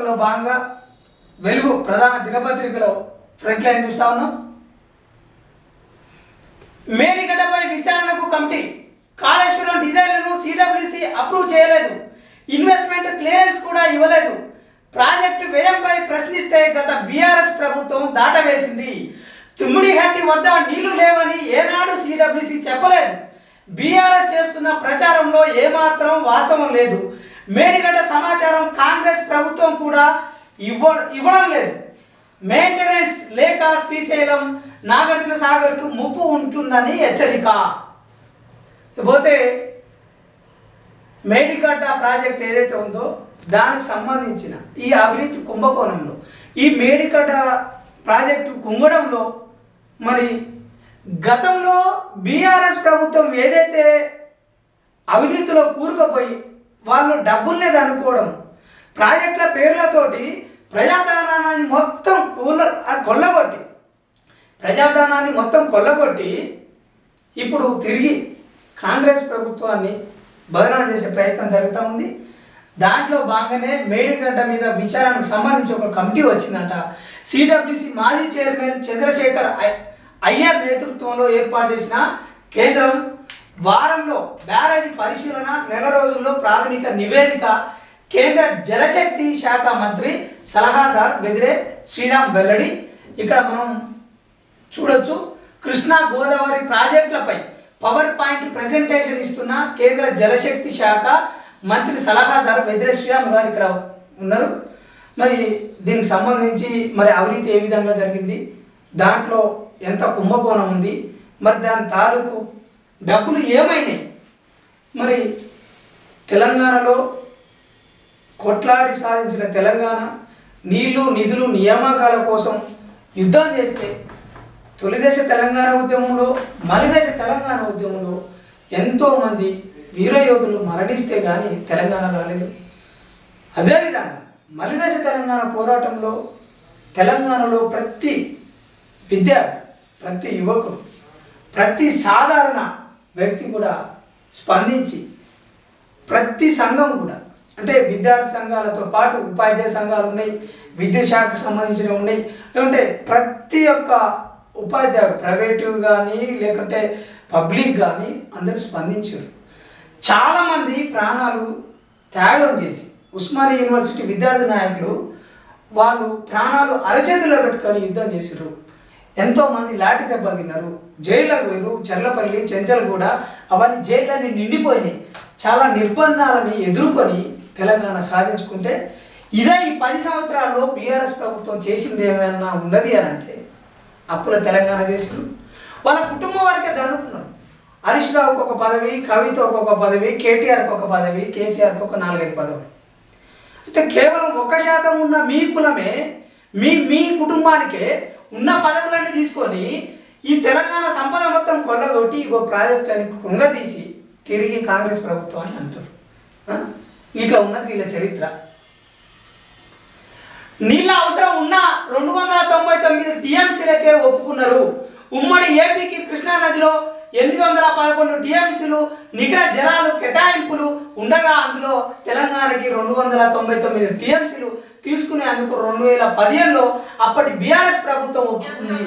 వార్తల్లో భాగంగా వెలుగు ప్రధాన దినపత్రికలో ఫ్రంట్ లైన్ చూస్తా ఉన్నాం. మేడిగడ్డపై విచారణకు కమిటీ కాళేశ్వరం డిజైన్లను సిడబ్ల్యూసి అప్రూవ్ చేయలేదు. ఇన్వెస్ట్మెంట్ క్లియరెన్స్ కూడా ఇవ్వలేదు. ప్రాజెక్టు వ్యయంపై ప్రశ్నిస్తే గత బీఆర్ఎస్ ప్రభుత్వం దాటవేసింది. తుమ్మిడిహట్టి వద్ద నీళ్ళు లేవని ఏనాడు సిడబ్ల్యూసి చెప్పలేదు. బీఆర్ఎస్ చేస్తున్న ప్రచారంలో ఏమాత్రం వాస్తవం లేదు. మేడిగడ్డ సమాచారం కాంగ్రెస్ ప్రభుత్వం కూడా ఇవ్వ ఇవ్వడం లేదు. మెయింటెనెన్స్ లేక శ్రీశైలం నాగార్జున సాగర్కు ముప్పు ఉంటుందని హెచ్చరిక. పోతే మేడిగడ్డ ప్రాజెక్ట్ ఏదైతే ఉందో దానికి సంబంధించిన ఈ అవినీతి కుంభకోణంలో ఈ మేడిగడ్డ ప్రాజెక్టు కుంగడంలో మరి గతంలో బీఆర్ఎస్ ప్రభుత్వం ఏదైతే అవినీతిలో కూరుకుపోయి వాళ్ళు డబ్బుల్నేది అనుకోవడం ప్రాజెక్టుల పేర్లతోటి ప్రజాధనాన్ని మొత్తం కూల కొల్లగొట్టి. ప్రజాధనాన్ని మొత్తం కొల్లగొట్టి ఇప్పుడు తిరిగి కాంగ్రెస్ ప్రభుత్వాన్ని బదనాలు చేసే ప్రయత్నం జరుగుతూ ఉంది. దాంట్లో భాగంగానే మేడిగడ్డ మీద విచారణకు సంబంధించి ఒక కమిటీ వచ్చిందట. సిడబ్ల్యూసి మాజీ చైర్మన్ చంద్రశేఖర్ ఐ- అయ్యర్ నేతృత్వంలో ఏర్పాటు చేసిన కేంద్రం వారంలో బ్యారేజీ పరిశీలన నెల రోజుల్లో ప్రాథమిక నివేదిక కేంద్ర జలశక్తి శాఖ మంత్రి సలహాదార్ బెదిరే శ్రీరామ్ వెల్లడి. ఇక్కడ మనం చూడొచ్చు కృష్ణా గోదావరి ప్రాజెక్టులపై పవర్ పాయింట్ ప్రజెంటేషన్ ఇస్తున్న కేంద్ర జలశక్తి శాఖ మంత్రి సలహాదారు బెదిరే శ్రీరామ్ గారు ఇక్కడ ఉన్నారు. మరి దీనికి సంబంధించి మరి అవినీతి ఏ విధంగా జరిగింది? దాంట్లో ఎంత కుంభకోణం ఉంది? మరి దాని తాలూకు డబ్బులు ఏమైనాయి? మరి తెలంగాణలో కొట్లాడి సాధించిన తెలంగాణ నీళ్ళు నిధులు నియామకాల కోసం యుద్ధం చేస్తే తొలిదశ తెలంగాణ ఉద్యమంలో మలిదశ తెలంగాణ ఉద్యమంలో ఎంతోమంది వీరయోధులు మరణిస్తే కానీ తెలంగాణ రాలేదు. అదేవిధంగా మలిదశ తెలంగాణ పోరాటంలో తెలంగాణలో ప్రతి విద్యార్థి ప్రతి యువకుడు ప్రతి సాధారణ వ్యక్తి కూడా స్పందించి ప్రతి సంఘం కూడా అంటే విద్యార్థి సంఘాలతో పాటు ఉపాధ్యాయ సంఘాలు ఉన్నాయి విద్యుత్ శాఖకు సంబంధించినవి ఉన్నాయి. లేకుంటే ప్రతి ఒక్క ఉపాధ్యాయుడు ప్రైవేటివ్ కానీ లేకుంటే పబ్లిక్ కానీ అందరూ స్పందించారు. చాలామంది ప్రాణాలు త్యాగం చేసి ఉస్మానియా యూనివర్సిటీ విద్యార్థి నాయకులు వాళ్ళు ప్రాణాలు అరచేతిలో పెట్టుకొని యుద్ధం చేశారు. ఎంతోమంది లాటి దెబ్బలు తిన్నారు. జైళ్ళకు పోయారు చెర్లపల్లి చెంచల్గూడ అవన్నీ జైళ్ళని నిండిపోయినాయి. చాలా నిర్బంధాలని ఎదుర్కొని తెలంగాణ సాధించుకుంటే ఇదే ఈ పది సంవత్సరాల్లో బీఆర్ఎస్ ప్రభుత్వం చేసింది ఏమైనా ఉన్నది అని అంటే అప్పుల తెలంగాణ చేసారు వాళ్ళ కుటుంబం వరకే దనుకున్నారు హరీష్ రావుకి ఒక పదవి కవిత ఒక్కొక్క పదవి కేటీఆర్కి ఒక పదవి కేసీఆర్కి ఒక నాలుగైదు పదవి అయితే కేవలం ఒక శాతం ఉన్న మీ కులమే మీ మీ కుటుంబానికే ఉన్న పదవులన్నీ తీసుకొని ఈ తెలంగాణ సంపద మొత్తం కొల్లగొట్టి ఇగో ప్రాజెక్టులని కుంగదీసి తిరిగి కాంగ్రెస్ ప్రభుత్వాన్ని అంటారు. ఇట్లా ఉన్నది వీళ్ళ చరిత్ర. నీళ్ళ అవసరం ఉన్న రెండు వందల తొంభై తొమ్మిది టీఎంసీలకే ఒప్పుకున్నారు. ఉమ్మడి ఏపీకి కృష్ణా నదిలో ఎనిమిది వందల పదకొండు టీఎంసీలు నికర జలాలు కేటాయింపులు ఉండగా అందులో తెలంగాణకి రెండు వందల తొంభై తొమ్మిది టీఎంసీలు తీసుకునేందుకు రెండు వేల పదిహేనులో అప్పటి బీఆర్ఎస్ ప్రభుత్వం ఒప్పుకుంది.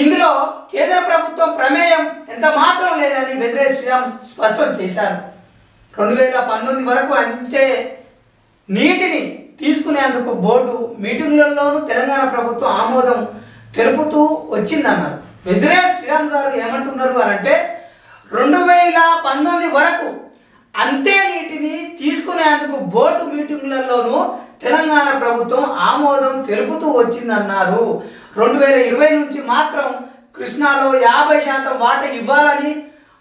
ఇందులో కేంద్ర ప్రభుత్వం ప్రమేయం ఎంత మాత్రం లేదని బెదిరే శ్రీరామ్ స్పష్టం చేశారు. రెండు వేల పంతొమ్మిది వరకు అంటే నీటిని తీసుకునేందుకు బోర్డు మీటింగ్లలోనూ తెలంగాణ ప్రభుత్వం ఆమోదం తెలుపుతూ వచ్చిందన్నారు. బెదిరే శ్రీరామ్ గారు ఏమంటున్నారు అని అంటే రెండు వేల పంతొమ్మిది వరకు అంతే నీటిని తీసుకునేందుకు బోర్డు మీటింగ్లలోనూ తెలంగాణ ప్రభుత్వం ఆమోదం తెలుపుతూ వచ్చిందన్నారు. రెండు వేల ఇరవై నుంచి మాత్రం కృష్ణాలో యాభై శాతం వాటా ఇవ్వాలని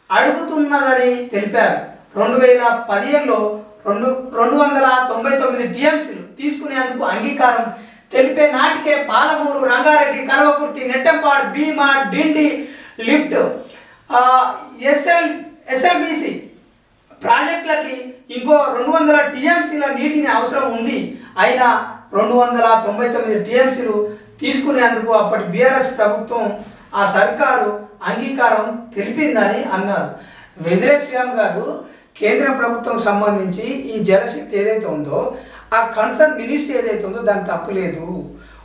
అడుగుతున్నదని తెలిపారు. రెండు వేల పదిహేనులో రెండు రెండు వందల తొంభై తొమ్మిది టీఎంసీలు తీసుకునేందుకు అంగీకారం తెలిపే నాటికే Palamuru Rangareddy Kalwakurthy Nettempadu Bhima Dindi lift S L S L B C ప్రాజెక్టులకి ఇంకో రెండు వందల టీఎంసీల నీటిని అవసరం ఉంది. అయినా రెండు వందల తొంభై తొమ్మిది టీఎంసీలు తీసుకునేందుకు అప్పటి బీఆర్ఎస్ ప్రభుత్వం ఆ సర్కారు అంగీకారం తెలిపిందని అన్నారు. వెదిరే శ్రీరామ్ గారు కేంద్ర ప్రభుత్వం సంబంధించి ఈ జలశక్తి ఏదైతే ఉందో ఆ కన్సర్న్ మినిస్ట్రీ ఏదైతే ఉందో దాని తప్పు లేదు.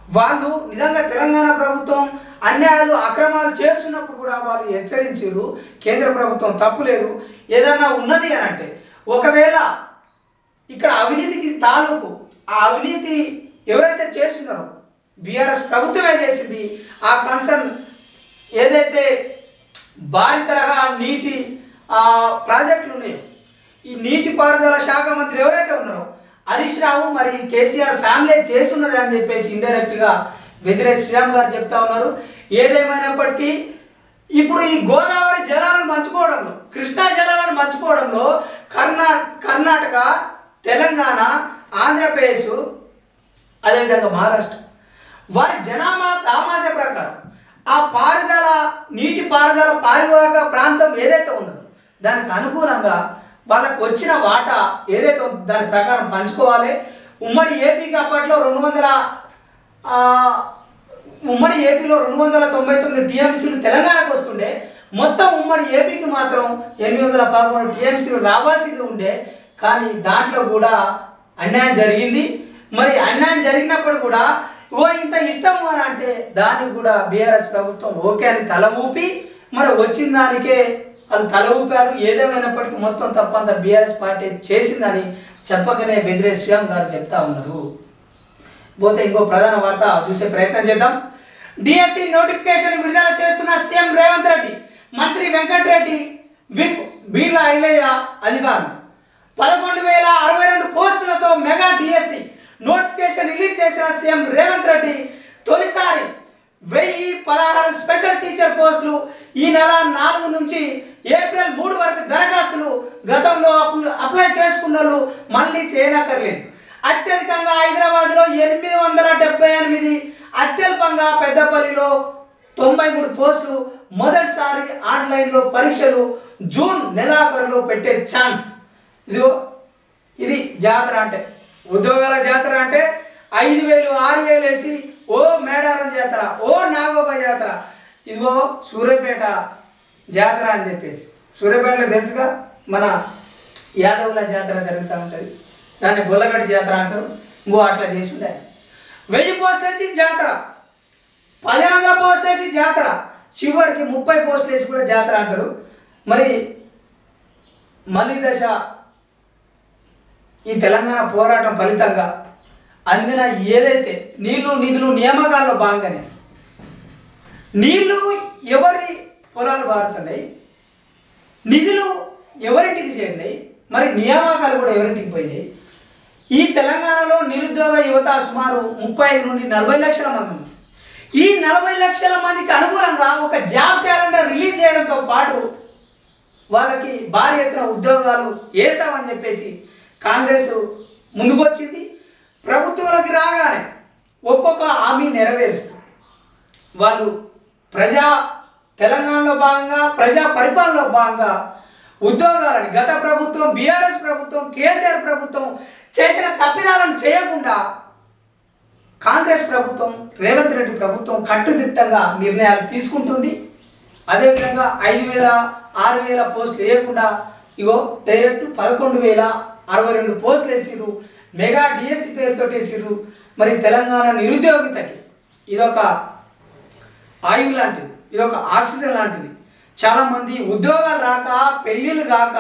వాళ్ళు నిజంగా తెలంగాణ ప్రభుత్వం అన్యాయాలు అక్రమాలు చేస్తున్నప్పుడు కూడా వాళ్ళు హెచ్చరించారు. కేంద్ర ప్రభుత్వం తప్పులేదు ఏదైనా ఏదన్నా ఉన్నది అని అంటే ఒకవేళ ఇక్కడ అవినీతికి తాలూకు ఆ అవినీతి ఎవరైతే చేస్తున్నారో బీఆర్ఎస్ ప్రభుత్వమే చేసింది. ఆ కన్సర్న్ ఏదైతే భారీ తరహా నీటి ఆ, ప్రాజెక్టులు ఉన్నాయో ఈ నీటిపారుదల శాఖ మంత్రి ఎవరైతే ఉన్నారో హరీష్ రావు మరి కేసీఆర్ ఫ్యామిలీ చేస్తున్నది అని చెప్పేసి ఇండైరెక్ట్గా వెదిరే శ్రీరామ్ గారు చెప్తా ఉన్నారు. ఏదేమైనప్పటికీ ఇప్పుడు ఈ గోదావరి జలాలను పంచుకోవడంలో కృష్ణా జలాలను పంచుకోవడంలో కర్ణా కర్ణాటక తెలంగాణ ఆంధ్రప్రదేశ్ అదేవిధంగా మహారాష్ట్ర వారి జనాభా తామాష ప్రకారం ఆ పారుదల నీటి పారుదల పారివాహక ప్రాంతం ఏదైతే ఉన్నదో దానికి అనుకూలంగా వాళ్ళకు వచ్చిన వాటా ఏదైతే దాని ప్రకారం పంచుకోవాలి ఉమ్మడి ఏపీకి అప్పట్లో రెండు వందల ఉమ్మడి ఏపీలో రెండు వందల తొంభై తొమ్మిది టీఎంసీలు తెలంగాణకు వస్తుండే మొత్తం ఉమ్మడి ఏపీకి మాత్రం ఎనిమిది వందల పదకొండు టీఎంసీలు రావాల్సింది ఉండే కానీ దాంట్లో కూడా అన్యాయం జరిగింది. మరి అన్యాయం జరిగినప్పుడు కూడా ఓ ఇంత ఇష్టం అని అంటే దానికి కూడా బీఆర్ఎస్ ప్రభుత్వం ఓకే అని తల ఊపి మరి వచ్చిన దానికే అది తల ఊపారు. ఏదేమైనప్పటికీ మొత్తం తప్పంతా బీఆర్ఎస్ పార్టీ చేసిందని చెప్పకనే బెదిరే శ్రీరామ్ గారు చెప్తా ఉన్నారు. పోతే ఇంకో ప్రధాన వార్త చూసే ప్రయత్నం చేద్దాం. డిఎస్సి నోటిఫికేషన్ విడుదల చేస్తున్న సీఎం రేవంత్ రెడ్డి మంత్రి వెంకటరెడ్డి విప్ బీర్ల ఐలయ్య అధికారులు. పదకొండు వేల అరవై రెండు పోస్టులతో mega D S C notification release చేసిన సీఎం రేవంత్ రెడ్డి తొలిసారి వెయ్యి పదహారు స్పెషల్ టీచర్ పోస్టులు ఈ నెల నాలుగు నుంచి ఏప్రిల్ మూడు వరకు దరఖాస్తులు గతంలో అప్లై చేసుకున్న వాళ్ళు మళ్ళీ చేయనక్కర్లేదు. అత్యధికంగా హైదరాబాద్లో ఎనిమిది వందల డెబ్బై ఎనిమిది అత్యల్పంగా పెద్దపల్లిలో తొంభై మూడు పోస్టులు మొదటిసారి ఆన్లైన్లో పరీక్షలు జూన్ నెలాఖరులో పెట్టే ఛాన్స్. ఇదిగో ఇది జాతర అంటే. ఉద్యోగాల జాతర అంటే ఐదు వేలు ఆరు వేలు వేసి ఓ మేడారం జాతర ఓ నాగోబ జాతర. ఇదిగో సూర్యపేట జాతర అని చెప్పేసి. సూర్యాపేటలో తెలుసుగా? మన యాదవుల జాతర జరుగుతూ ఉంటుంది. దాన్ని గొల్లగడ్డ జాతర అంటారు. ఇంకో అట్లా చేసి ఉండాలి వెయ్యి పోస్టులు వేసి జాతర. పది వందల పోస్టులు వేసి జాతర. చివరికి ముప్పై పోస్టులు వేసి కూడా జాతర అంటారు. మరి మలి దశ. ఈ తెలంగాణ పోరాటం ఫలితంగా అందిన ఏదైతే నీళ్ళు నిధులు నియామకాల్లో భాగంగానే నీళ్ళు ఎవరి పొలాలు బారుతున్నాయి నిధులు ఎవరింటికి చేరినాయి మరి నియామకాలు కూడా ఎవరింటికి పోయినాయి. ఈ తెలంగాణలో నిరుద్యోగ యువత సుమారు ముప్పై ఐదు నుండి నలభై లక్షల మంది ఉంది. ఈ నలభై లక్షల మందికి అనుకూలంగా ఒక జాబ్ క్యాలెండర్ రిలీజ్ చేయడంతో పాటు వాళ్ళకి భారీ ఎత్తున ఉద్యోగాలు వేస్తామని చెప్పేసి కాంగ్రెస్ ముందుకొచ్చింది. ప్రభుత్వంలోకి రాగానే ఒక్కొక్క హామీ నెరవేరుస్తూ వాళ్ళు ప్రజా తెలంగాణలో భాగంగా ప్రజా పరిపాలనలో భాగంగా ఉద్యోగాలని గత ప్రభుత్వం బీఆర్ఎస్ ప్రభుత్వం కేసీఆర్ ప్రభుత్వం చేసిన తప్పిదాలను చేయకుండా కాంగ్రెస్ ప్రభుత్వం రేవంత్ రెడ్డి ప్రభుత్వం కట్టుదిట్టంగా నిర్ణయాలు తీసుకుంటుంది. అదేవిధంగా ఐదు వేల ఆరు వేల పోస్టులు వేయకుండా ఇగో డైరెక్ట్ పదకొండు వేల అరవై రెండు పోస్టులు వేసిరు మెగా డిఎస్సి పేరుతో వేసిరు మరి తెలంగాణ నిరుద్యోగితకి ఇదొక ఆయువు లాంటిది. ఇది ఒక ఆక్సిజన్ లాంటిది. చాలామంది ఉద్యోగాలు రాక పెళ్ళిళ్ళు కాక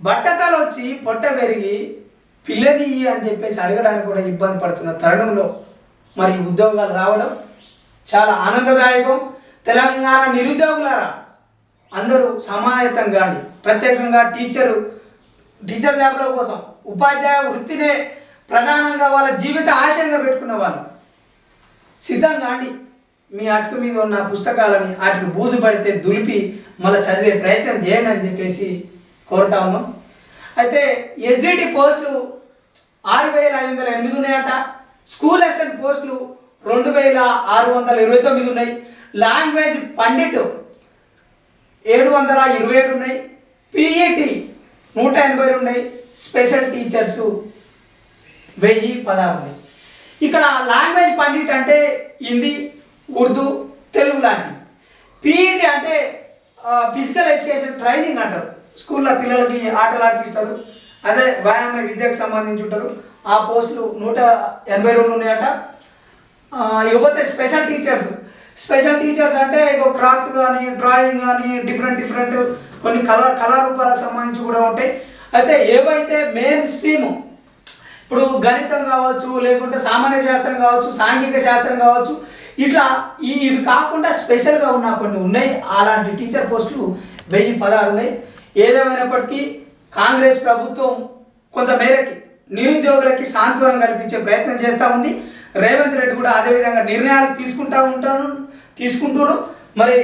బట్టతలు వచ్చి పొట్ట పెరిగి పిల్లని అని చెప్పేసి అడగడానికి కూడా ఇబ్బంది పడుతున్న తరుణంలో మరి ఉద్యోగాలు రావడం చాలా ఆనందదాయకం. తెలంగాణ నిరుద్యోగులారా అందరూ సమాయత్తం కాండి. ప్రత్యేకంగా టీచరు టీచర్ జాబ్ల కోసం ఉపాధ్యాయ వృత్తినే ప్రధానంగా వాళ్ళ జీవిత ఆశయంగా పెట్టుకున్న వాళ్ళు. సిద్ధంగా అండి మీ అటుకు మీద ఉన్న పుస్తకాలని వాటికి బూజు పడితే దులిపి మళ్ళీ చదివే ప్రయత్నం చేయండి అని చెప్పేసి కోరుతా ఉన్నాం. అయితే ఎస్జిటి పోస్టులు ఆరు వేల ఐదు వందల ఎనిమిది ఉన్నాయట. స్కూల్ అసిస్టెంట్ పోస్టులు రెండు వేల ఆరు వందల ఇరవై తొమ్మిది ఉన్నాయి. లాంగ్వేజ్ పండిట్ ఏడు వందల ఇరవై ఏడు ఉన్నాయి. పిఈటి నూట ఎనభై ఉన్నాయి. స్పెషల్ టీచర్స్ వెయ్యి పదహారు ఉన్నాయి. ఇక్కడ లాంగ్వేజ్ పండిట్ అంటే హిందీ ఉర్దూ తెలుగు లాంటివి పీఈటీ అంటే ఫిజికల్ ఎడ్యుకేషన్ ట్రైనింగ్ అంటారు. స్కూల్లో పిల్లలకి ఆటలు ఆడిపిస్తారు. అదే వ్యాయామ విద్యకు సంబంధించి ఉంటారు. ఆ పోస్టులు నూట ఎనభై రెండు ఉన్నాయట. ఇకపోతే స్పెషల్ టీచర్స్ స్పెషల్ టీచర్స్ అంటే ఇక క్రాఫ్ట్ కానీ డ్రాయింగ్ కానీ డిఫరెంట్ డిఫరెంట్ కొన్ని కళా కళారూపాలకు సంబంధించి కూడా ఉంటాయి. అయితే ఏవైతే మెయిన్ స్ట్రీము ఇప్పుడు గణితం కావచ్చు లేకుంటే సామాన్య శాస్త్రం కావచ్చు సాంఘిక శాస్త్రం కావచ్చు ఇట్లా ఈ ఇవి కాకుండా స్పెషల్గా ఉన్న కొన్ని ఉన్నాయి. అలాంటి టీచర్ పోస్టులు వెయ్యి పదహారు ఉన్నాయి. ఏదేమైనప్పటికీ కాంగ్రెస్ ప్రభుత్వం కొంతమేరకి నిరుద్యోగులకి సాంత్వనం కల్పించే ప్రయత్నం చేస్తూ ఉంది. రేవంత్ రెడ్డి కూడా అదేవిధంగా నిర్ణయాలు తీసుకుంటా ఉంటాను తీసుకుంటాడు. మరి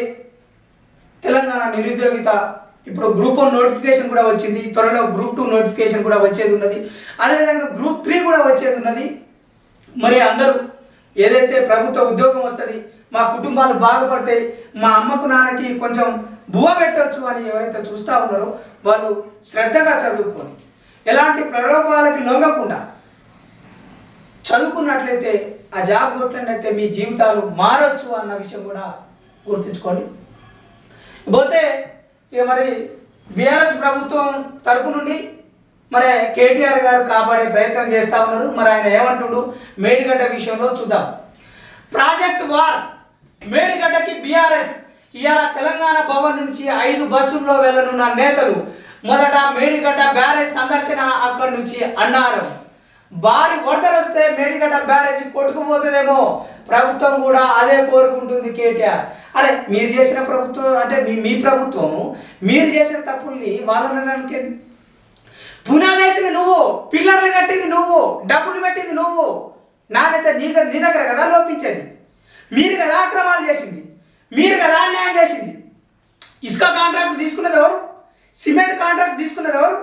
తెలంగాణ నిరుద్యోగిత ఇప్పుడు గ్రూప్ వన్ నోటిఫికేషన్ కూడా వచ్చింది. త్వరలో గ్రూప్ టూ నోటిఫికేషన్ కూడా వచ్చేది ఉన్నది. అదేవిధంగా గ్రూప్ త్రీ కూడా వచ్చేది ఉన్నది. మరి అందరూ ఏదైతే ప్రభుత్వ ఉద్యోగం వస్తుంది మా కుటుంబాలు బాగుపడతాయి మా అమ్మకు నాన్నకి కొంచెం బువ పెట్టవచ్చు అని ఎవరైతే చూస్తూ ఉన్నారో వాళ్ళు శ్రద్ధగా చదువుకొని ఎలాంటి ప్రలోభాలకి లొంగకుండా చదువుకున్నట్లయితే ఆ జాబ్ కొట్టినట్లయితే మీ జీవితాలు మారచ్చు అన్న విషయం కూడా గుర్తుంచుకోండి. పోతే ఇక మరి బీఆర్ఎస్ ప్రభుత్వం తరపు నుండి మరి కేటీఆర్ గారు కాపాడే ప్రయత్నం చేస్తా ఉన్నాడు. మరి ఆయన ఏమంటుండు? మేడిగడ్డ విషయంలో చూద్దాం. ప్రాజెక్ట్ వార్ మేడిగడ్డకి బీఆర్ఎస్ ఇవాళ తెలంగాణ భవన్ నుంచి ఐదు బస్సుల్లో వెళ్ళనున్న నేతలు మొదట మేడిగడ్డ బ్యారేజ్ సందర్శన అక్కడి నుంచి అన్నారు. భారీ వరదలు వస్తే మేడిగడ్డ బ్యారేజ్ కొట్టుకుపోతుందేమో ప్రభుత్వం కూడా అదే కోరుకుంటుంది కేటీఆర్. అరే మీరు చేసిన ప్రభుత్వం అంటే మీ మీ ప్రభుత్వము మీరు చేసిన తప్పుల్ని వాళ్ళు అనడానికి పునాది వేసింది నువ్వు పిల్లర్లు కట్టింది నువ్వు డబ్బులు పెట్టింది నువ్వు. నాణ్యత నీ దగ్గర నీ దగ్గర కదా లోపించేది. మీరు కదా అక్రమాలు చేసింది. మీరు కదా అన్యాయం చేసింది. ఇసుక కాంట్రాక్ట్ తీసుకున్నది ఎవరు? సిమెంట్ కాంట్రాక్ట్ తీసుకున్నది ఎవరు?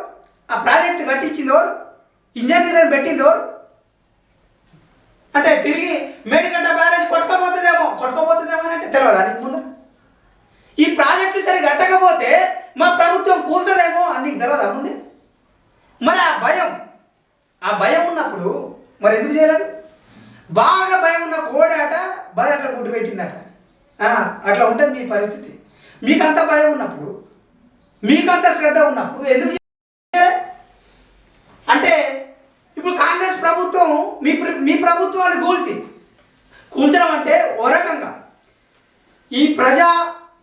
ఆ ప్రాజెక్ట్ కట్టించింది ఎవరు? ఇంజనీర్ పెట్టింది ఎవరు? అంటే తిరిగి మేడిగడ్డ బ్యారేజ్ కొట్టుకోబోతుందేమో కొట్టుకోబోతుందేమో అని అంటే తెలియదు దానికి ముందు? ఈ ప్రాజెక్టులు సరి కట్టకపోతే మా ప్రభుత్వం కూలుతుందేమో అని నీకు తెలియదా ముందే? మరి ఆ భయం ఆ భయం ఉన్నప్పుడు మరి ఎందుకు చేయలేదు? బాగా భయం ఉన్న కోడాట భయం అట్లా గుడ్డు పెట్టిందట అట్లా ఉంటుంది మీ పరిస్థితి. మీకు అంత భయం ఉన్నప్పుడు మీకు అంత శ్రద్ధ ఉన్నప్పుడు ఎందుకు అంటే ఇప్పుడు కాంగ్రెస్ ప్రభుత్వం మీ మీ ప్రభుత్వాన్ని కూల్చి కూల్చడం అంటే ఓ రకంగా ఈ ప్రజా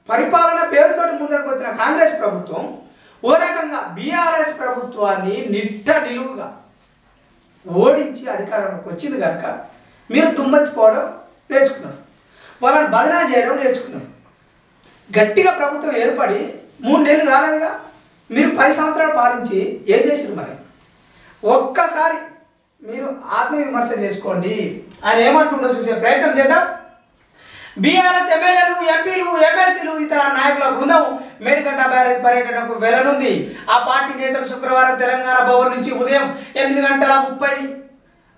పరిపాలన పేరుతోటి ముందరకు వచ్చిన కాంగ్రెస్ ప్రభుత్వం ఓ రకంగా బీఆర్ఎస్ ప్రభుత్వాన్ని నిట్ట నిలువుగా ఓడించి అధికారంలోకి వచ్చింది కనుక మీరు దుమ్మెత్తిపోవడం నేర్చుకున్నారు. వాళ్ళని బదనా చేయడం నేర్చుకున్నారు. గట్టిగా ప్రభుత్వం ఏర్పడి మూడు నెలలు రాలేదుగా. మీరు పది సంవత్సరాలు పాలించి ఏం చేసారు మరి? ఒక్కసారి మీరు ఆత్మవిమర్శ చేసుకోండి. ఆయన ఏమంటుండో చూసే ప్రయత్నం చేద్దాం. బీఆర్ఎస్ ఎమ్మెల్యేలు ఎంపీలు ఎమ్మెల్సీలు ఇతర నాయకుల బృందం మేడిగడ్డ బ్యారేజ్ పర్యటనకు వెళ్ళనుంది. ఆ పార్టీ నేతలు శుక్రవారం తెలంగాణ భవన్ నుంచి ఉదయం ఎనిమిది గంటల ముప్పై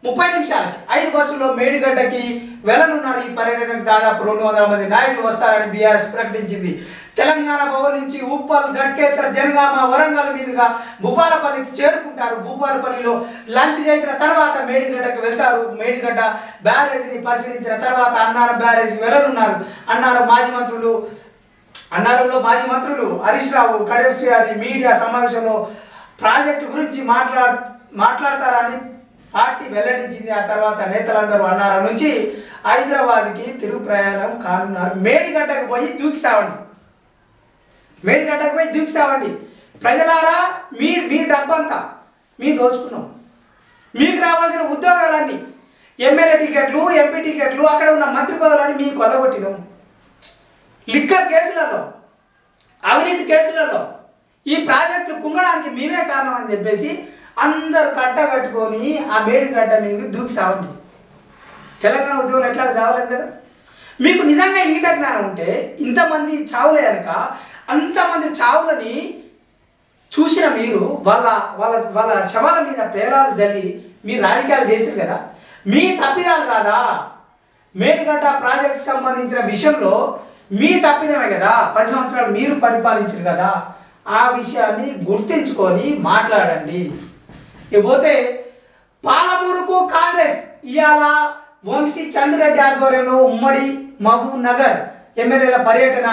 ముప్పై నిమిషాలకి ఐదు బస్సుల్లో మేడిగడ్డకి వెళ్ళనున్నారు ఈ పర్యటనకు దాదాపు రెండు వందల మంది నాయకులు వస్తారని బీఆర్ఎస్ ప్రకటించింది. తెలంగాణ భవన్ నుంచి ఉప్పల్ గట్కేసర్ జనగామ వరంగల్ మీదుగా భూపాలపల్లికి చేరుకుంటారు. భూపాలపల్లిలో లంచ్ చేసిన తర్వాత మేడిగడ్డకు వెళ్తారు. మేడిగడ్డ బ్యారేజ్ని పరిశీలించిన తర్వాత అన్నారం బ్యారేజ్కి వెళ్ళనున్నారు. అన్నారం మాజీ మంత్రులు అన్నారంలో మాజీ మంత్రులు హరీష్ రావు కడేశ్వరి మీడియా సమావేశంలో ప్రాజెక్టు గురించి మాట్లాడు మాట్లాడతారని పార్టీ వెల్లడించింది. ఆ తర్వాత నేతలందరూ అన్నారా నుంచి హైదరాబాద్కి తిరుగు ప్రయాణం కానున్నారు. మేడిగడ్డకు పోయి దూకి సావండి. మేడిగడ్డకు పోయి దూకి సావండి. ప్రజలారా మీ మీ డబ్బంతా మీ దోచుకున్నాం. మీకు రావాల్సిన ఉద్యోగాలన్నీ ఎమ్మెల్యే టికెట్లు ఎంపీ టికెట్లు అక్కడ ఉన్న మంత్రి పదవులని మీకు కొలగొట్టినాం లిక్కర్ కేసులలో అవినీతి కేసులలో ఈ ప్రాజెక్టులు కుంగడానికి మేమే కారణం అని చెప్పేసి అందరు కట్ట కట్టుకొని ఆ మేడిగడ్డ మీదకి దూకి సావండి తెలంగాణ ఉద్యోగులు ఎట్లా చావలేదు కదా? మీకు నిజంగా ఇంగిత జ్ఞానం ఉంటే ఇంతమంది చావులే కనుక అంతమంది చావులని చూసిన మీరు వాళ్ళ వాళ్ళ వాళ్ళ శవాల మీద పేరాలు జల్లి మీరు రాజకీయాలు చేశారు కదా? మీ తప్పిదాలు కాదా? మేడిగడ్డ ప్రాజెక్ట్ సంబంధించిన విషయంలో మీ తప్పిదమే కదా? పది సంవత్సరాలు మీరు పరిపాలించారు కదా? ఆ విషయాన్ని గుర్తించుకొని మాట్లాడండి. ఇకపోతే పాలమూరుకు కాంగ్రెస్ ఇవాళ వంశీ చంద్రెడ్డి ఆధ్వర్యంలో ఉమ్మడి మహబూబ్ నగర్ ఎమ్మెల్యేల పర్యటన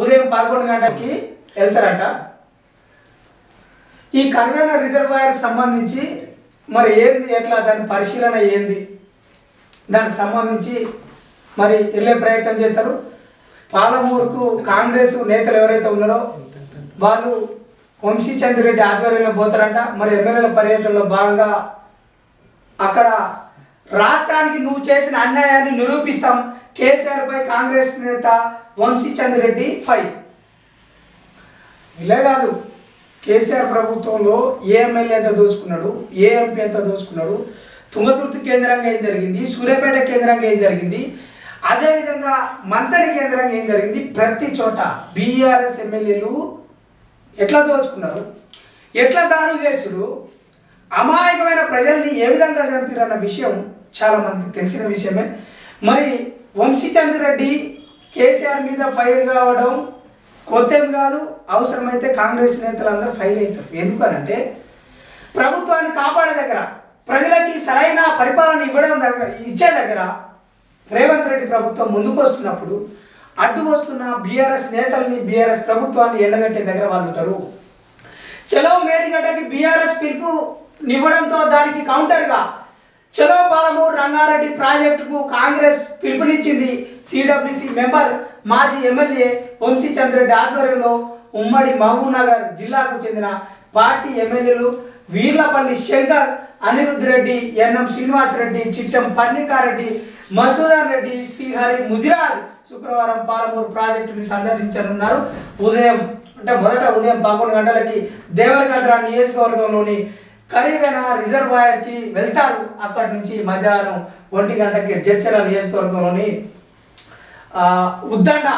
ఉదయం పదకొండు గంటలకి వెళ్తారంట. ఈ కర్వేనా రిజర్వాయర్కి సంబంధించి మరి ఏంది ఎట్లా దాని పరిశీలన ఏంది? దానికి సంబంధించి మరి వెళ్ళే ప్రయత్నం చేస్తారు. పాలమూరుకు కాంగ్రెస్ నేతలు ఎవరైతే ఉన్నారో వాళ్ళు వంశీ చంద్రెడ్డి ఆధ్వర్యంలో పోతారంట. మరి ఎమ్మెల్యేల పర్యటనలో భాగంగా అక్కడ రాష్ట్రానికి నువ్వు చేసిన అన్యాయాన్ని నిరూపిస్తాం కేసీఆర్పై కాంగ్రెస్ నేత వంశీ చంద్రెడ్డి ఫైవ్ ఇలా కాదు కేసీఆర్ ప్రభుత్వంలో ఏ ఎమ్మెల్యే ఎంత దోచుకున్నాడు ఏ ఎంపీ ఎంత దోచుకున్నాడు తుంగతుర్తి కేంద్రంగా ఏం జరిగింది సూర్యాపేట కేంద్రంగా ఏం జరిగింది అదేవిధంగా మంతని కేంద్రంగా ఏం జరిగింది ప్రతి చోట బీఆర్ఎస్ ఎమ్మెల్యేలు ఎట్లా దోచుకున్నారు? ఎట్లా దాడులు చేసుడు అమాయకమైన ప్రజల్ని ఏ విధంగా చంపారు అన్న విషయం చాలా మందికి తెలిసిన విషయమే. మరి వంశీచంద్రెడ్డి కేసీఆర్ మీద ఫైర్ కావడం కొత్తేం కాదు. అవసరమైతే కాంగ్రెస్ నేతలందరూ ఫైర్ అవుతారు. ఎందుకనంటే ప్రభుత్వాన్ని కాపాడే దగ్గర ప్రజలకి సరైన పరిపాలన ఇవ్వడం దగ్గర ఇచ్చే దగ్గర రేవంత్ రెడ్డి ప్రభుత్వం ముందుకు వస్తున్నప్పుడు అడ్డు వస్తున్న బీఆర్ఎస్ నేతల్ని బీఆర్ఎస్ ప్రభుత్వాన్ని ఎండగట్టే దగ్గర వాళ్ళు ఉంటారు. చలో మేడిగడ్డకి బీఆర్ఎస్ పిలుపు నివ్వడంతో దానికి కౌంటర్గా చలో పాలమూరు రంగారెడ్డి ప్రాజెక్టుకు కాంగ్రెస్ పిలుపునిచ్చింది సిడబ్ల్యూసి మెంబర్ మాజీ ఎమ్మెల్యే వంశీ చంద్రెడ్డి ఆధ్వర్యంలో ఉమ్మడి మహబూబ్నగర్ జిల్లాకు చెందిన పార్టీ ఎమ్మెల్యేలు వీర్లపల్లి శంకర్ అనిరుద్ రెడ్డి ఎన్ఎం శ్రీనివాస్ రెడ్డి చిట్టం పర్ణికారెడ్డి మసూదన్ రెడ్డి శ్రీహరి ముదిరాజ్ శుక్రవారం పాలమూరు ప్రాజెక్టుని సందర్శించనున్నారు. ఉదయం అంటే మొదట ఉదయం పదకొండు గంటలకి దేవరగద్ర నియోజకవర్గంలోని కరీవెన రిజర్వాయర్కి వెళ్తారు. అక్కడి నుంచి మధ్యాహ్నం ఒంటి గంటకి జడ్చల నియోజకవర్గంలోని ఉద్దండ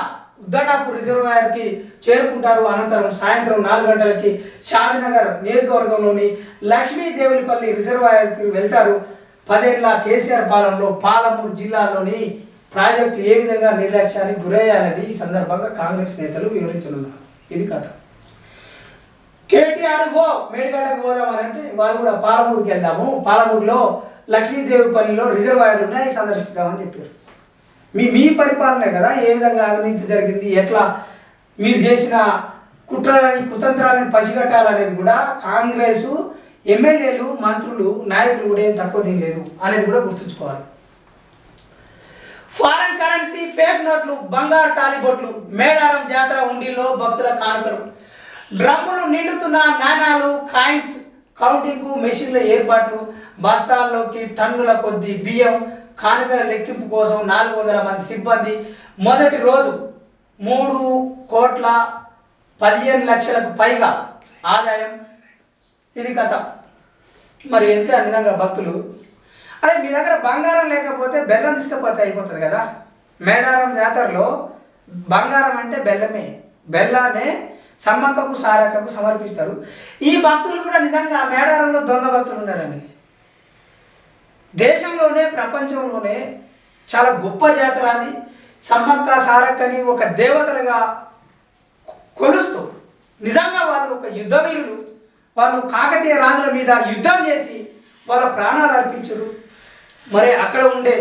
ఉద్దండాపూర్ రిజర్వాయర్కి చేరుకుంటారు. అనంతరం సాయంత్రం నాలుగు గంటలకి షాదినగర్ నియోజకవర్గంలోని లక్ష్మీదేవులపల్లి రిజర్వాయర్కి వెళ్తారు. పదేళ్ళ కేసీఆర్ పాలనలో పాలమూరు జిల్లాలోని ప్రాజెక్టు ఏ విధంగా నిర్లక్ష్యానికి గురయ్యాలనేది ఈ సందర్భంగా కాంగ్రెస్ నేతలు వివరించనున్నారు. ఇది కథ. కేటీఆర్ గో మేడిగడ్డకు పోదామనంటే వారు వాళ్ళు కూడా పాలమూరుకి వెళ్దాము. పాలమూరులో లక్ష్మీదేవిపల్లిలో రిజర్వాయర్లు ఉన్నాయి సందర్శిద్దామని చెప్పారు. మీ మీ పరిపాలనే కదా ఏ విధంగా అవినీతి జరిగింది ఎట్లా మీరు చేసిన కుట్రలని కుతంత్రాలను పసిగట్టాలనేది కూడా కాంగ్రెస్ ఎమ్మెల్యేలు మంత్రులు నాయకులు కూడా ఏం తక్కువ తినలేదు అనేది కూడా గుర్తుంచుకోవాలి. ఫారెన్ కరెన్సీ ఫేక్ నోట్లు బంగారు తాలిబొట్లు మేడారం జాతర ఉండిలో భక్తుల కానుకలు. డ్రమ్ములు నిండుతున్న నాణాలు కాయిన్స్ కౌంటింగ్ మెషిన్ల ఏర్పాట్లు బస్తాల్లోకి టన్నుల కొద్ది బియ్యం కానుకల లెక్కింపు కోసం నాలుగు వందల మంది సిబ్బంది. మొదటి రోజు మూడు కోట్ల పదిహేను లక్షలకు పైగా ఆదాయం. ఇది కథ. మరి ఎందుకంటే విధంగా భక్తులు అరే మీ దగ్గర బంగారం లేకపోతే బెల్లం తీసుకపోతే అయిపోతుంది కదా? మేడారం జాతరలో బంగారం అంటే బెల్లమే. బెల్లానే సమ్మక్కకు సారక్కకు సమర్పిస్తారు. ఈ భక్తులు కూడా నిజంగా మేడారంలో దొంగ భక్తులు ఉన్నారండి. దేశంలోనే ప్రపంచంలోనే చాలా గొప్ప జాతర అది. సమ్మక్క సారక్కని ఒక దేవతలుగా కొలుస్తూ నిజంగా వాళ్ళు ఒక యుద్ధవీరులు. వాళ్ళు కాకతీయ రాజుల మీద యుద్ధం చేసి వాళ్ళ ప్రాణాలు అర్పించరు. మరి అక్కడ ఉండే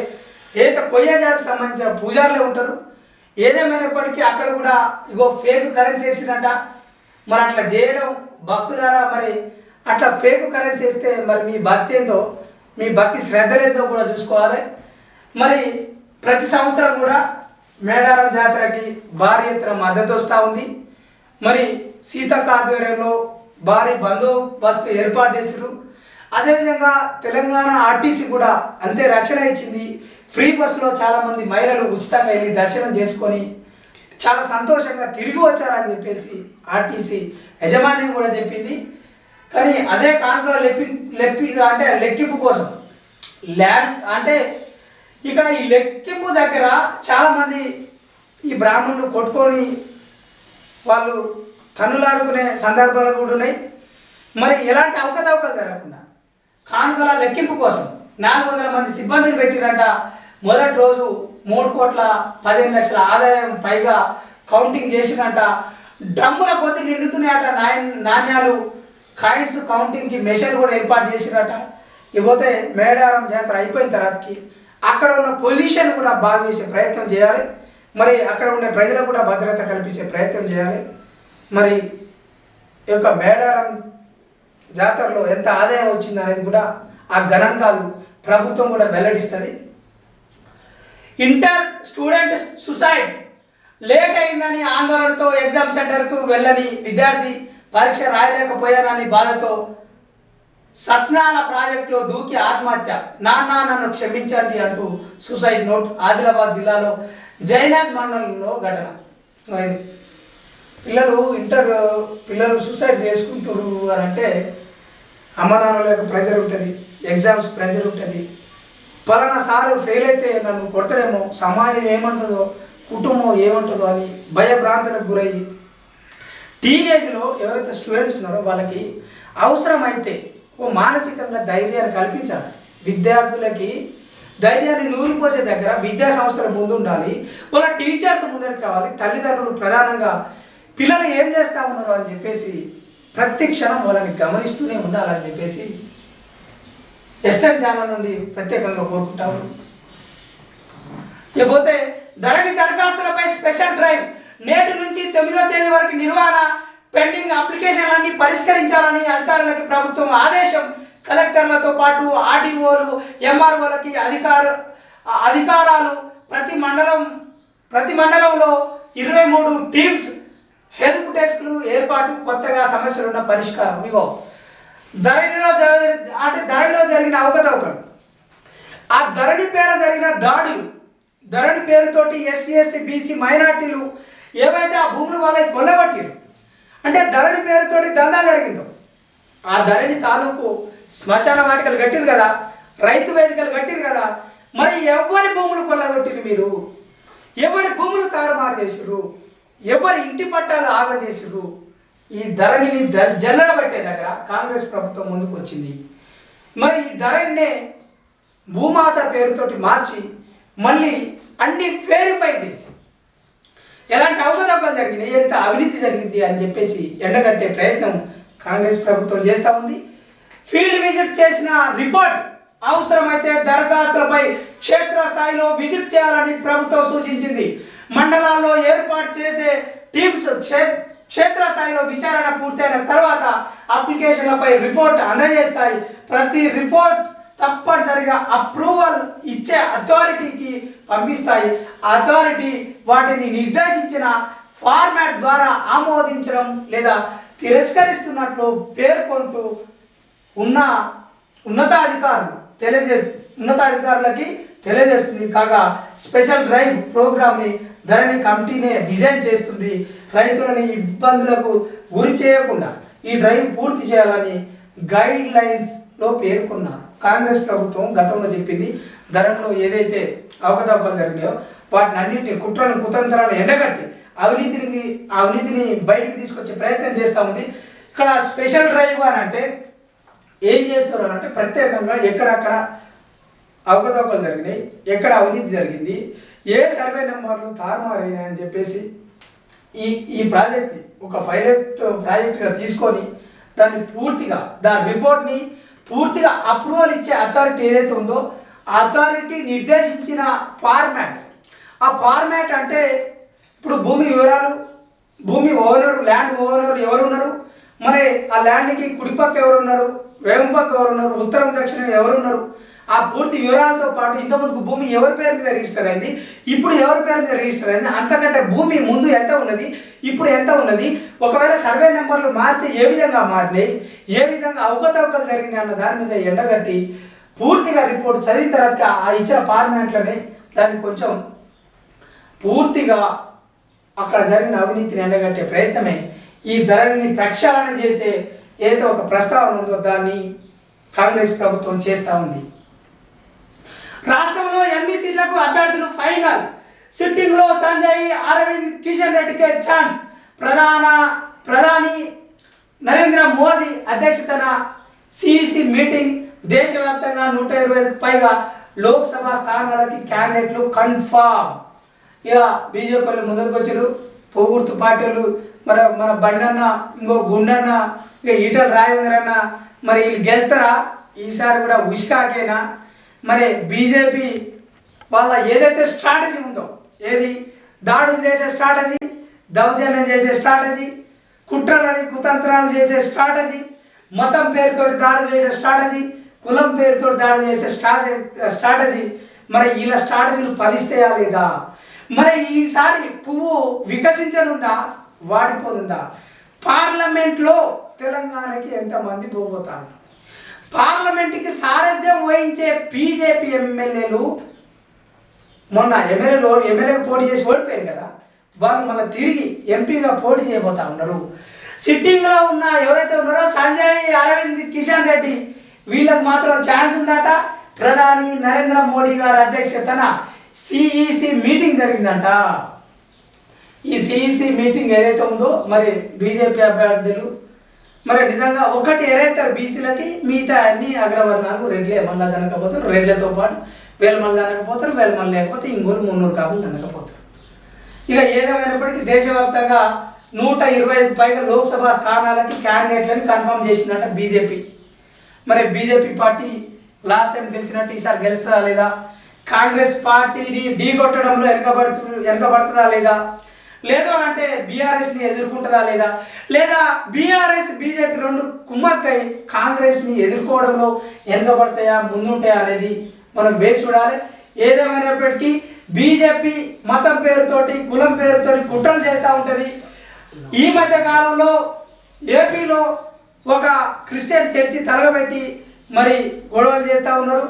ఏత కొయ్య జాతికి సంబంధించిన పూజారులే ఉంటారు. ఏదేమైనప్పటికీ అక్కడ కూడా ఇగో ఫేక్ కరెన్సీ వేసిందంట. మరి అట్లా చేయడం భక్తులారా మరి అట్లా ఫేక్ కరెన్సీ వేస్తే మరి మీ భక్తి ఏందో మీ భక్తి శ్రద్ధలేందో కూడా చూసుకోవాలి. మరి ప్రతి సంవత్సరం కూడా మేడారం జాతరకి భారీ ఎత్తున మద్దతు వస్తూ ఉంది. మరి సీతక్క ఆధ్వర్యంలో భారీ బందోబస్తు ఏర్పాటు చేశారు అదేవిధంగా తెలంగాణ ఆర్టీసీ కూడా అంతే రక్షణ ఇచ్చింది. ఫ్రీ బస్సులో చాలామంది మహిళలు ఉచితంగా వెళ్ళి దర్శనం చేసుకొని చాలా సంతోషంగా తిరిగి వచ్చారని చెప్పేసి ఆర్టీసీ యజమాని కూడా చెప్పింది. కానీ అదే కానుకలో లెప్పి లెప్పి అంటే లెక్కింపు కోసం. ల్యాండ్ అంటే ఇక్కడ ఈ లెక్కింపు దగ్గర చాలామంది ఈ బ్రాహ్మణులు కొట్టుకొని వాళ్ళు తన్నులాడుకునే సందర్భాలు కూడా ఉన్నాయి. మరి ఎలాంటి అవకతవకలు జరగకుండా కానుకల లెక్కింపు కోసం నాలుగు వందల మంది సిబ్బందిని పెట్టిరంట. మొదటి రోజు మూడు కోట్ల పదిహేను లక్షల ఆదాయం పైగా కౌంటింగ్ చేసిరంట. డమ్ముల కొద్ది నిండుతున్నాయట నాయ నాణ్యాలు. కాయిన్స్ కౌంటింగ్కి మెషిన్ కూడా ఏర్పాటు చేసినట ఇకపోతే మేడారం జాతర అయిపోయిన తర్వాతకి అక్కడ ఉన్న పొల్యూషన్ కూడా బాగా చేసే ప్రయత్నం చేయాలి. మరి అక్కడ ఉండే ప్రజలకు కూడా భద్రత కల్పించే ప్రయత్నం చేయాలి. మరి ఈ యొక్క మేడారం జాతరలో ఎంత ఆదాయం వచ్చింది అనేది కూడా ఆ గణాంకాలు ప్రభుత్వం కూడా వెల్లడిస్తుంది. ఇంటర్ స్టూడెంట్ సుసైడ్ లేట్ అయిందని ఆందోళనతో ఎగ్జామ్ సెంటర్కు వెళ్ళని విద్యార్థి పరీక్ష రాయలేకపోయానని బాధతో సట్నాల ప్రాజెక్టులో దూకి ఆత్మహత్య. నాన్న నన్ను క్షమించండి అంటూ సూసైడ్ నోట్ ఆదిలాబాద్ జిల్లాలో జైనాథ్ మండలంలో ఘటన. పిల్లలు ఇంటర్ పిల్లలు సూసైడ్ చేసుకుంటారు అని అంటే అమ్మ నాన్నల యొక్క ప్రెషర్ ఉంటుంది ఎగ్జామ్స్ ప్రెషర్ ఉంటుంది. పలానా సారు ఫెయిల్ అయితే నన్ను కొడతాడేమో సమాజం ఏమంటుందో కుటుంబం ఏమంటుందో అని భయభ్రాంతులకు గురయ్యి టీనేజ్లో ఎవరైతే స్టూడెంట్స్ ఉన్నారో వాళ్ళకి అవసరమైతే ఓ మానసికంగా ధైర్యాన్ని కల్పించాలి. విద్యార్థులకి ధైర్యాన్ని నూరిపోసే దగ్గర విద్యా సంస్థల ముందు ఉండాలి. వాళ్ళ టీచర్స్ ముందరికి రావాలి. తల్లిదండ్రులు ప్రధానంగా పిల్లలు ఏం చేస్తా ఉన్నారు అని చెప్పేసి ప్రతి క్షణం వాళ్ళని గమనిస్తూనే ఉండాలని చెప్పేసి ఎస్టర్న్ ఛానల్ నుండి ప్రత్యేకంగా కోరుకుంటాము. ఇకపోతే ధరణి దరఖాస్తులపై స్పెషల్ డ్రైవ్ నేటి నుంచి తొమ్మిదో తేదీ వరకు నిర్వహణ పెండింగ్ అప్లికేషన్లన్నీ పరిష్కరించాలని అధికారులకి ప్రభుత్వం ఆదేశం. కలెక్టర్లతో పాటు ఆర్డీఓలు ఎంఆర్ఓలకి అధికార అధికారాలు ప్రతి మండలం ప్రతి మండలంలో ఇరవై మూడు టీమ్స్ హెల్ప్ డెస్క్లు ఏర్పాటు కొత్తగా సమస్యలున్న పరిష్కారం. ఇగో ధరణిలో అంటే ధరణిలో జరిగిన అవకతవకలు. ఆ ధరణి పేర జరిగిన దాడులు ధరణి పేరుతోటి ఎస్సీ ఎస్టీ బీసీ మైనార్టీలు ఏవైతే ఆ భూములు వాళ్ళకి కొల్లగొట్టారు అంటే ధరణి పేరుతోటి దందా జరిగిందో ఆ ధరణి తాలూకు శ్మశాన వాటికలు కట్టిరు కదా రైతు వేదికలు కట్టిరు కదా మరి ఎవరి భూములు కొల్లగొట్టిరు మీరు? ఎవరి భూములు తారుమారు చేసిర్రు? ఎవరి ఇంటి పట్టాలు ఆగదీసుడు ఈ ధరణిని ద- జల్లడబట్టే దగ్గర కాంగ్రెస్ ప్రభుత్వం ముందుకు వచ్చింది మరి ఈ ధరణినే భూమాత పేరుతోటి మార్చి మళ్ళీ అన్ని వెరిఫై చేసి ఎలాంటి అవకతవకలు జరిగినాయి ఎంత అవినీతి జరిగింది అని చెప్పేసి ఎండగట్టే ప్రయత్నం కాంగ్రెస్ ప్రభుత్వం చేస్తూ ఉంది. ఫీల్డ్ విజిట్ చేసిన రిపోర్ట్ అవసరమైతే దరఖాస్తులపై క్షేత్రస్థాయిలో విజిట్ చేయాలని ప్రభుత్వం సూచించింది. మండలాల్లో ఏర్పాటు చేసే టీమ్స్ క్షే క్షేత్రస్థాయిలో విచారణ పూర్తయిన తర్వాత అప్లికేషన్లపై రిపోర్ట్ అందజేస్తాయి. ప్రతి రిపోర్ట్ తప్పనిసరిగా అప్రూవల్ ఇచ్చే అథారిటీకి పంపిస్తాయి. అథారిటీ వాటిని నిర్దేశించిన ఫార్మాట్ ద్వారా ఆమోదించడం లేదా తిరస్కరిస్తున్నట్లు పేర్కొంటూ ఉన్న ఉన్నతాధికారులు తెలియజేస్తు ఉన్నతాధికారులకి తెలియజేస్తుంది. కాగా స్పెషల్ డ్రైవ్ ప్రోగ్రామ్ని ధరణి కమిటీనే డిజైన్ చేస్తుంది. రైతులని ఇబ్బందులకు గురి చేయకుండా ఈ డ్రైవ్ పూర్తి చేయాలని గైడ్ లైన్స్లో పేర్కొన్నారు. కాంగ్రెస్ ప్రభుత్వం గతంలో చెప్పింది ధరణిలో ఏదైతే అవకతవకలు జరిగినాయో వాటిని అన్నింటినీ కుట్రను కుతంత్రాలను ఎండగట్టి అవినీతిని అవినీతిని బయటికి తీసుకొచ్చే ప్రయత్నం చేస్తూ ఉంది ఇక్కడ స్పెషల్ డ్రైవ్ అని అంటే ఏం చేస్తారు అంటే ప్రత్యేకంగా ఎక్కడక్కడ అవకతవకలు జరిగినాయి ఎక్కడ అవినీతి జరిగింది ఏ సర్వే నెంబర్లు తారుమారైనాయని అని చెప్పేసి ఈ ఈ ప్రాజెక్ట్ని ఒక పైలట్ ప్రాజెక్ట్గా తీసుకొని దాన్ని పూర్తిగా దాని రిపోర్ట్ని పూర్తిగా అప్రూవల్ ఇచ్చే అథారిటీ ఏదైతే ఉందో ఆ అథారిటీ నిర్దేశించిన ఫార్మాట్. ఆ ఫార్మాట్ అంటే ఇప్పుడు భూమి వివరాలు భూమి ఓనరు ల్యాండ్ ఓనరు ఎవరున్నారు? మరి ఆ ల్యాండ్కి కుడిపక్క ఎవరున్నారు? వెడంపక్క ఎవరున్నారు? ఉత్తరం దక్షిణం ఎవరున్నారు? ఆ పూర్తి వివరాలతో పాటు ఇంతకుముందుకు భూమి ఎవరి పేరు మీద రిజిస్టర్ అయింది? ఇప్పుడు ఎవరి పేరు మీద రిజిస్టర్ అయింది? అంతకంటే భూమి ముందు ఎంత ఉన్నది? ఇప్పుడు ఎంత ఉన్నది? ఒకవేళ సర్వే నెంబర్లు మారితే ఏ విధంగా మారినాయి? ఏ విధంగా అవకతవకలు జరిగినాయి అన్న దాని మీద ఎండగట్టి పూర్తిగా రిపోర్ట్ చదివిన తర్వాత ఆ ఇచ్చిన ఫార్మాట్లోనే దాన్ని కొంచెం పూర్తిగా అక్కడ జరిగిన అవినీతిని ఎండగట్టే ప్రయత్నమే. ఈ ధరని ప్రక్షాళన చేసే ఏదో ఒక ప్రస్తావన ఉందో దాన్ని కాంగ్రెస్ ప్రభుత్వం చేస్తూ ఉంది. రాష్ట్రంలో ఎన్ని సీట్లకు అభ్యర్థులు ఫైనల్. సిట్టింగ్లో సంజయ్ అరవింద్ కిషన్ రెడ్డికే ఛాన్స్. ప్రధాన ప్రధాని నరేంద్ర మోదీ అధ్యక్షతన సిఈసి మీటింగ్. దేశవ్యాప్తంగా నూట ఇరవై పైగా లోక్సభ స్థానాలకి క్యాండిడేట్లు కన్ఫామ్. ఇక బీజేపీ వాళ్ళు వచ్చారు. పొగుర్తు పార్టీలు మన మన బండన్న ఇంకో గుండన్న ఇక ఈటల రాజేంద్ర అన్న మరి వీళ్ళు గెలుతారా? ఈసారి కూడా ఉష్కాకేనా? మరి బీజేపీ వాళ్ళ ఏదైతే స్ట్రాటజీ ఉందో ఏది? దాడులు చేసే స్ట్రాటజీ దౌర్జన్యం చేసే స్ట్రాటజీ కుట్రలని కుతంత్రాలు చేసే స్ట్రాటజీ మతం పేరుతో దాడులు చేసే స్ట్రాటజీ కులం పేరుతో దాడి చేసే స్ట్రాటజీ స్ట్రాటజీ మరి ఇలా స్ట్రాటజీలు ఫలిస్తాయా లేదా? మరి ఈసారి పువ్వు వికసించనుందా? వాడిపోనుందా? పార్లమెంట్లో తెలంగాణకి ఎంతమంది పోబోతారు పార్లమెంట్కి సారథ్యం వహించే బీజేపీ ఎమ్మెల్యేలు మొన్న ఎమ్మెల్యేలు ఎమ్మెల్యేకి పోటీ చేసి ఓడిపోయారు కదా. వాళ్ళు మళ్ళీ తిరిగి ఎంపీగా పోటీ చేయబోతా ఉన్నారు. సిట్టింగ్లో ఉన్న ఎవరైతే ఉన్నారో సంజయ్ అరవింద్ కిషన్ రెడ్డి వీళ్ళకి మాత్రం ఛాన్స్ ఉందట. ప్రధాని నరేంద్ర మోడీ గారి అధ్యక్షతన సిఈసి మీటింగ్ జరిగిందంట. ఈ సిఈసి మీటింగ్ ఏదైతే ఉందో మరి బీజేపీ అభ్యర్థులు మరి నిజంగా ఒకటి ఎరైతారు బీసీలకి మిగతా అన్ని అగ్రవర్ణాలు రెడ్లే. మళ్ళీ దనకపోతారు రెడ్లతో పాటు వేలు మళ్ళీ దనకపోతారు వేలు లేకపోతే ఇంకోళ్ళు మున్నూరు కాపులు దనకపోతారు. ఇక ఏదేమైనప్పటికీ దేశవ్యాప్తంగా నూట ఇరవై ఐదు పైగా లోక్సభ స్థానాలకి క్యాండిడేట్లను కన్ఫర్మ్ చేసిందంట బీజేపీ. మరి బీజేపీ పార్టీ లాస్ట్ టైం గెలిచినట్టు ఈసారి గెలుస్తుందా లేదా? కాంగ్రెస్ పార్టీని ఢీ కొట్టడంలో వెనకబడుతు వెనకబడుతుందా లేదా? లేదు అని అంటే బీఆర్ఎస్ని ఎదుర్కొంటుందా లేదా? లేదా బీఆర్ఎస్ బీజేపీ రెండు కుమ్మక్కై కాంగ్రెస్ని ఎదుర్కోవడంలో వెనకబడతాయా ముందుంటాయా అనేది మనం వేసి చూడాలి. ఏదేమైనప్పటికీ బీజేపీ మతం పేరుతోటి కులం పేరుతోటి కుట్రలు చేస్తూ ఉంటుంది. ఈ మధ్య కాలంలో ఏపీలో ఒక క్రిస్టియన్ చర్చి తలగబెట్టి మరి గొడవలు చేస్తూ ఉన్నారు.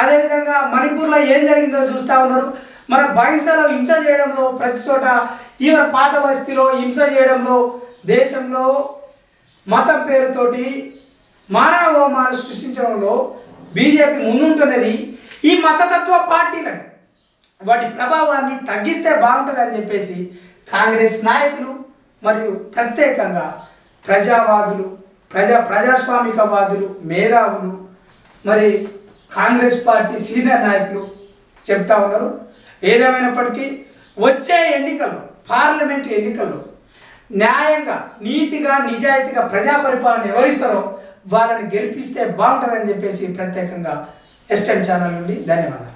అదేవిధంగా మణిపూర్లో ఏం జరిగిందో చూస్తూ ఉన్నారు. మన బహింసలో హింస చేయడంలో ప్రతి చోట ఈవెన్ పాత బస్తీలో హింస చేయడంలో దేశంలో మతం పేరుతోటి మానవ హోమాలు సృష్టించడంలో బీజేపీ ముందుంటున్నది ఈ మతతత్వ పార్టీలను వాటి ప్రభావాన్ని తగ్గిస్తే బాగుంటుందని చెప్పేసి కాంగ్రెస్ నాయకులు మరియు ప్రత్యేకంగా ప్రజావాదులు ప్రజా ప్రజాస్వామికవాదులు మేధావులు మరి కాంగ్రెస్ పార్టీ సీనియర్ నాయకులు చెప్తా ఉన్నారు. ఏదేమైనప్పటికీ వచ్చే ఎన్నికల్లో పార్లమెంట్ ఎన్నికల్లో న్యాయంగా నీతిగా నిజాయితీగా ప్రజా పరిపాలన ఎవరిస్తారో వాళ్ళని గెలిపిస్తే బాగుంటుందని చెప్పేసి ప్రత్యేకంగా ఎస్టెన్ ఛానల్ నుండి ధన్యవాదాలు.